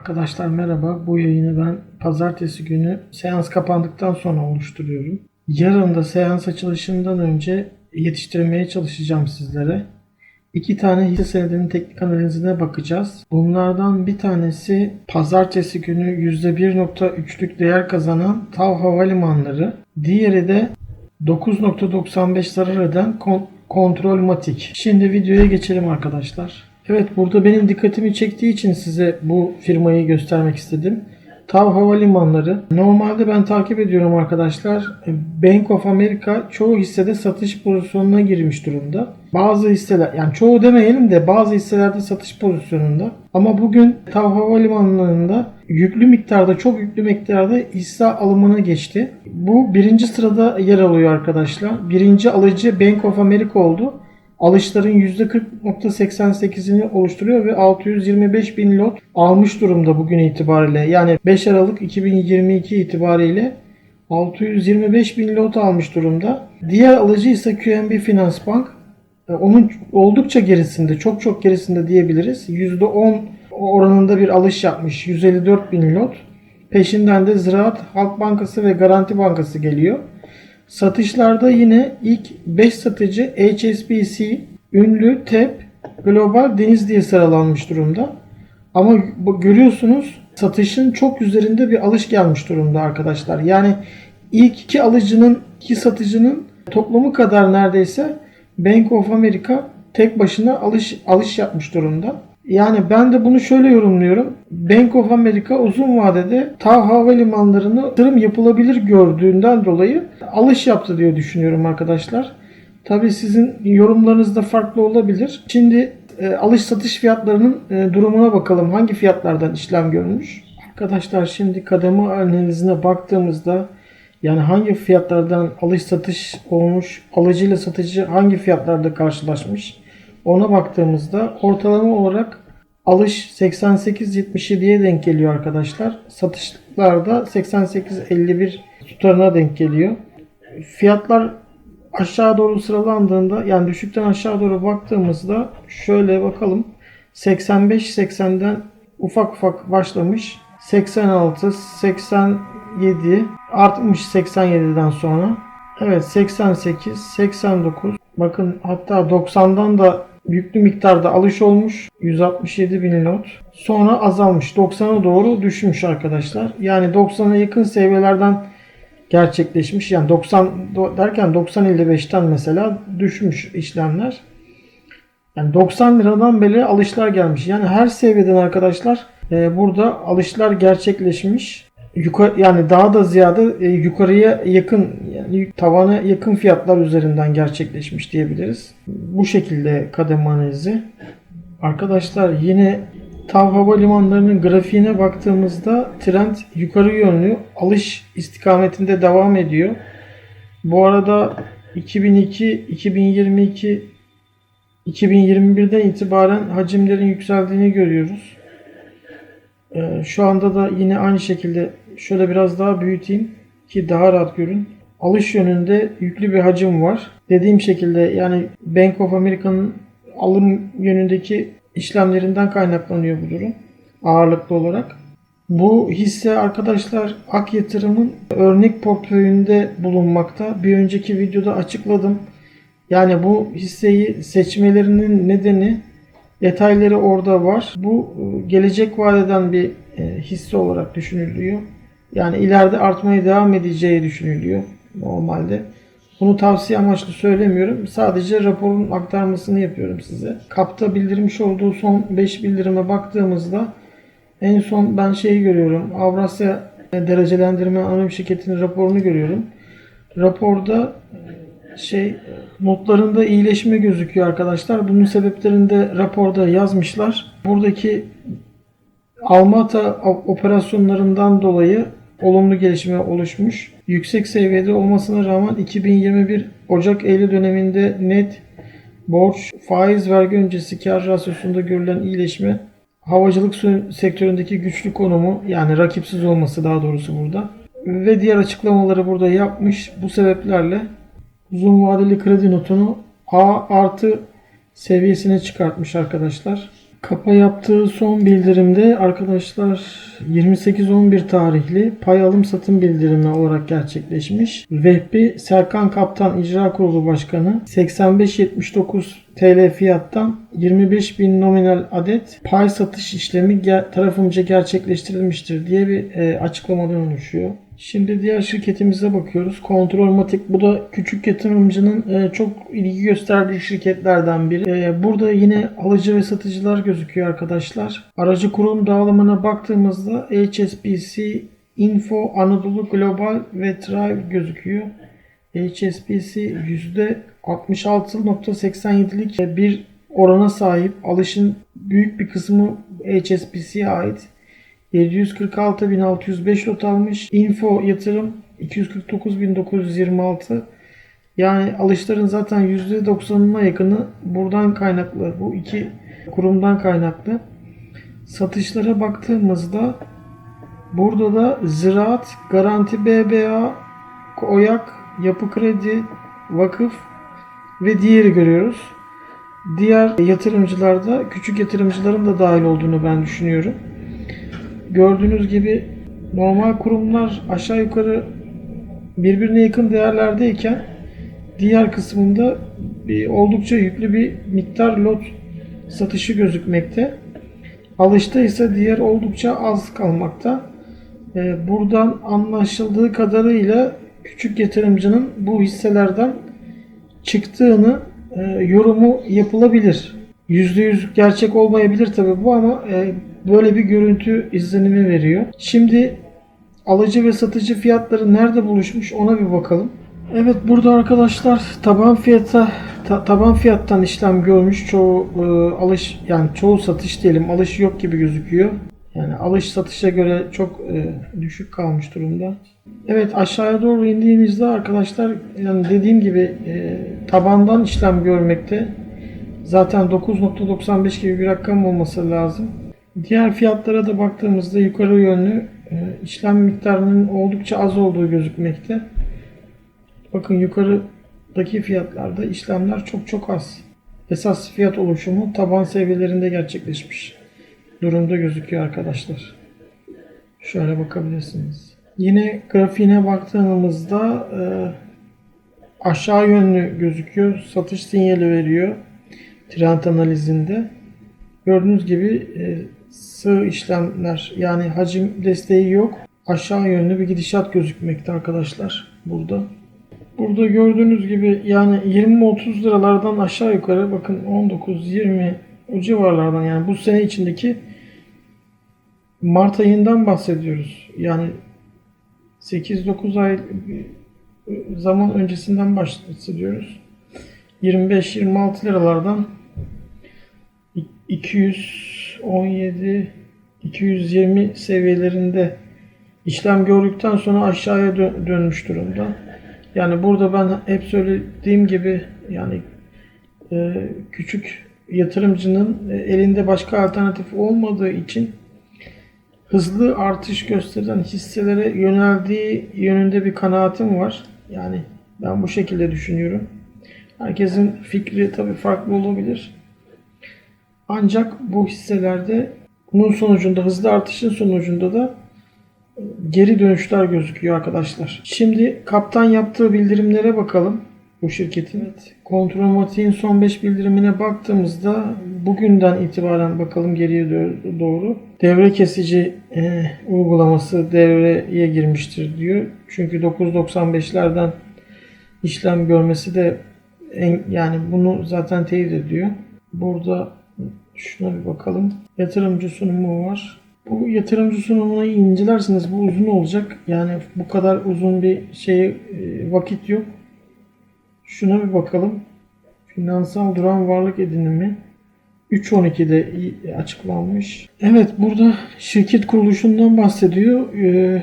Arkadaşlar merhaba. Bu yayını ben pazartesi günü seans kapandıktan sonra oluşturuyorum. Yarın da seans açılışından önce yetiştirmeye çalışacağım sizlere. İki tane hisse senedinin teknik analizine bakacağız. Bunlardan bir tanesi pazartesi günü %1.3'lük değer kazanan TAV Havalimanları. Diğeri de 9.95 zarar eden kon- Kontrol Matik. Şimdi videoya geçelim arkadaşlar. Evet burada benim dikkatimi çektiği için size bu firmayı göstermek istedim. TAV Havalimanları. Normalde ben takip ediyorum arkadaşlar. Bank of America çoğu hissede satış pozisyonuna girmiş durumda. Bazı hisseler yani çoğu demeyelim de bazı hisselerde satış pozisyonunda. Ama bugün TAV Havalimanları'nda yüklü miktarda çok yüklü miktarda hisse alımına geçti. Bu birinci sırada yer alıyor arkadaşlar. Birinci alıcı Bank of America oldu alışların %40.88'ini oluşturuyor ve 625 bin lot almış durumda bugün itibariyle. Yani 5 Aralık 2022 itibariyle 625 bin lot almış durumda. Diğer alıcı ise QNB Finans Bank. E, Onun oldukça gerisinde, çok çok gerisinde diyebiliriz. %10 oranında bir alış yapmış. 154 bin lot. Peşinden de Ziraat Halk Bankası ve Garanti Bankası geliyor. Satışlarda yine ilk 5 satıcı HSBC, ünlü TEP, Global Deniz diye sıralanmış durumda. Ama görüyorsunuz satışın çok üzerinde bir alış gelmiş durumda arkadaşlar. Yani ilk iki alıcının, iki satıcının toplamı kadar neredeyse Bank of America tek başına alış alış yapmış durumda. Yani ben de bunu şöyle yorumluyorum. Bank of America uzun vadede TAV havalimanlarını yatırım yapılabilir gördüğünden dolayı alış yaptı diye düşünüyorum arkadaşlar. Tabii sizin yorumlarınız da farklı olabilir. Şimdi e, alış satış fiyatlarının e, durumuna bakalım. Hangi fiyatlardan işlem görmüş? Arkadaşlar şimdi kademe analizine baktığımızda yani hangi fiyatlardan alış satış olmuş, alıcıyla satıcı hangi fiyatlarda karşılaşmış ona baktığımızda ortalama olarak alış 88.77'ye denk geliyor arkadaşlar. Satışlarda 88.51 tutarına denk geliyor. Fiyatlar aşağı doğru sıralandığında yani düşükten aşağı doğru baktığımızda şöyle bakalım. 85-80'den ufak ufak başlamış. 86, 87 artmış 87'den sonra. Evet 88, 89. Bakın hatta 90'dan da yüklü miktarda alış olmuş. 167 bin lot. Sonra azalmış. 90'a doğru düşmüş arkadaşlar. Yani 90'a yakın seviyelerden gerçekleşmiş. Yani 90 do- derken 90.55'ten mesela düşmüş işlemler. Yani 90 liradan beri alışlar gelmiş. Yani her seviyeden arkadaşlar e, burada alışlar gerçekleşmiş. Yukarı, yani daha da ziyade e, yukarıya yakın yani tavana yakın fiyatlar üzerinden gerçekleşmiş diyebiliriz. Bu şekilde kademe analizi. Arkadaşlar yine TAV havalimanlarının grafiğine baktığımızda trend yukarı yönlü alış istikametinde devam ediyor. Bu arada 2002, 2022, 2021'den itibaren hacimlerin yükseldiğini görüyoruz. Ee, şu anda da yine aynı şekilde şöyle biraz daha büyüteyim ki daha rahat görün. Alış yönünde yüklü bir hacim var. Dediğim şekilde yani Bank of America'nın alım yönündeki işlemlerinden kaynaklanıyor bu durum ağırlıklı olarak. Bu hisse arkadaşlar Ak Yatırım'ın örnek portföyünde bulunmakta. Bir önceki videoda açıkladım. Yani bu hisseyi seçmelerinin nedeni detayları orada var. Bu e, gelecek vadeden bir e, hisse olarak düşünülüyor. Yani ileride artmaya devam edeceği düşünülüyor normalde. Bunu tavsiye amaçlı söylemiyorum. Sadece raporun aktarmasını yapıyorum size. Kapta bildirmiş olduğu son 5 bildirime baktığımızda en son ben şeyi görüyorum. Avrasya Derecelendirme Anonim Şirketi'nin raporunu görüyorum. Raporda şey notlarında iyileşme gözüküyor arkadaşlar. Bunun sebeplerini de raporda yazmışlar. Buradaki Almata operasyonlarından dolayı olumlu gelişme oluşmuş. Yüksek seviyede olmasına rağmen 2021 Ocak-Eylül döneminde net borç, faiz vergi öncesi kar rasyosunda görülen iyileşme, havacılık sektöründeki güçlü konumu yani rakipsiz olması daha doğrusu burada ve diğer açıklamaları burada yapmış. Bu sebeplerle uzun vadeli kredi notunu A artı seviyesine çıkartmış arkadaşlar. Kapa yaptığı son bildirimde arkadaşlar 28-11 tarihli pay alım satım bildirimi olarak gerçekleşmiş. Vehbi Serkan Kaptan İcra Kurulu Başkanı 85.79 TL fiyattan 25 bin nominal adet pay satış işlemi tarafımca gerçekleştirilmiştir diye bir e, açıklamadan oluşuyor. Şimdi diğer şirketimize bakıyoruz. Kontrolmatik bu da küçük yatırımcının e, çok ilgi gösterdiği şirketlerden biri. E, burada yine alıcı ve satıcılar gözüküyor arkadaşlar. Aracı kurum dağılımına baktığımızda HSBC, Info, Anadolu Global ve Thrive gözüküyor. HSBC %66.87'lik bir orana sahip. Alışın büyük bir kısmı HSBC'ye ait. 746.605 lot almış. Info yatırım 249.926. Yani alışların zaten %90'ına yakını buradan kaynaklı. Bu iki kurumdan kaynaklı. Satışlara baktığımızda burada da Ziraat, Garanti BBA, Oyak, Yapı Kredi, Vakıf ve diğeri görüyoruz. Diğer yatırımcılarda küçük yatırımcıların da dahil olduğunu ben düşünüyorum. Gördüğünüz gibi normal kurumlar aşağı yukarı birbirine yakın değerlerdeyken diğer kısmında bir oldukça yüklü bir miktar lot satışı gözükmekte. Alışta ise diğer oldukça az kalmakta. Ee, Buradan anlaşıldığı kadarıyla küçük yatırımcının bu hisselerden çıktığını e, yorumu yapılabilir. %100 gerçek olmayabilir tabi bu ama e, böyle bir görüntü izlenimi veriyor. Şimdi alıcı ve satıcı fiyatları nerede buluşmuş ona bir bakalım. Evet burada arkadaşlar taban fiyata ta- taban fiyattan işlem görmüş çoğu e, alış yani çoğu satış diyelim alış yok gibi gözüküyor. Yani alış satışa göre çok e, düşük kalmış durumda. Evet aşağıya doğru indiğimizde arkadaşlar yani dediğim gibi e, tabandan işlem görmekte. Zaten 9.95 gibi bir rakam olması lazım. Diğer fiyatlara da baktığımızda yukarı yönlü e, işlem miktarının oldukça az olduğu gözükmekte. Bakın yukarıdaki fiyatlarda işlemler çok çok az. Esas fiyat oluşumu taban seviyelerinde gerçekleşmiş durumda gözüküyor arkadaşlar. Şöyle bakabilirsiniz. Yine grafiğine baktığımızda e, aşağı yönlü gözüküyor. Satış sinyali veriyor. Trend analizinde. Gördüğünüz gibi e, sığ işlemler yani hacim desteği yok. Aşağı yönlü bir gidişat gözükmekte arkadaşlar burada. Burada gördüğünüz gibi yani 20-30 liralardan aşağı yukarı bakın 19-20 o civarlardan yani bu sene içindeki Mart ayından bahsediyoruz. Yani 8-9 ay zaman öncesinden bahsediyoruz. 25-26 liralardan 217 220 seviyelerinde işlem gördükten sonra aşağıya dö- dönmüş durumda. Yani burada ben hep söylediğim gibi yani e, küçük yatırımcının e, elinde başka alternatif olmadığı için hızlı artış gösteren hisselere yöneldiği yönünde bir kanaatim var. Yani ben bu şekilde düşünüyorum. Herkesin fikri tabii farklı olabilir. Ancak bu hisselerde bunun sonucunda hızlı artışın sonucunda da e, geri dönüşler gözüküyor arkadaşlar. Şimdi kaptan yaptığı bildirimlere bakalım bu şirketin. Evet, Kontrolmatiğin son 5 bildirimine baktığımızda bugünden itibaren bakalım geriye doğru. Devre kesici e, uygulaması devreye girmiştir diyor. Çünkü 9.95'lerden işlem görmesi de en, yani bunu zaten teyit ediyor. Burada şuna bir bakalım. Yatırımcı sunumu var. Bu yatırımcı sunumunu incelerseniz bu uzun olacak. Yani bu kadar uzun bir şey vakit yok. Şuna bir bakalım. Finansal duran varlık edinimi 3.12'de i- açıklanmış. Evet burada şirket kuruluşundan bahsediyor. Ee,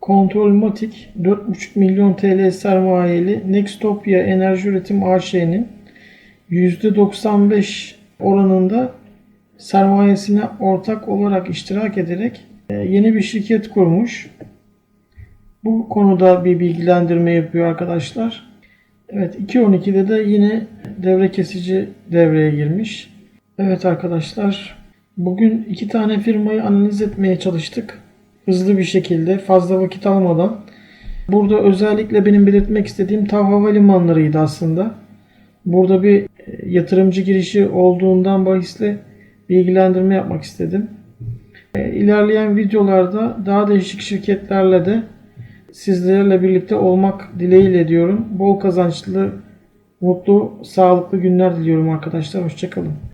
Kontrolmatik 4.5 milyon TL sermayeli Nextopia Enerji Üretim AŞ'nin %95 oranında sermayesine ortak olarak iştirak ederek e, yeni bir şirket kurmuş. Bu konuda bir bilgilendirme yapıyor arkadaşlar. Evet 2.12'de de yine devre kesici devreye girmiş. Evet arkadaşlar Bugün iki tane firmayı analiz etmeye çalıştık. Hızlı bir şekilde, fazla vakit almadan. Burada özellikle benim belirtmek istediğim TAV Havalimanları'ydı aslında. Burada bir e, yatırımcı girişi olduğundan bahisle bilgilendirme yapmak istedim. E, İlerleyen videolarda daha değişik şirketlerle de sizlerle birlikte olmak dileğiyle diyorum. Bol kazançlı, mutlu, sağlıklı günler diliyorum arkadaşlar. Hoşçakalın.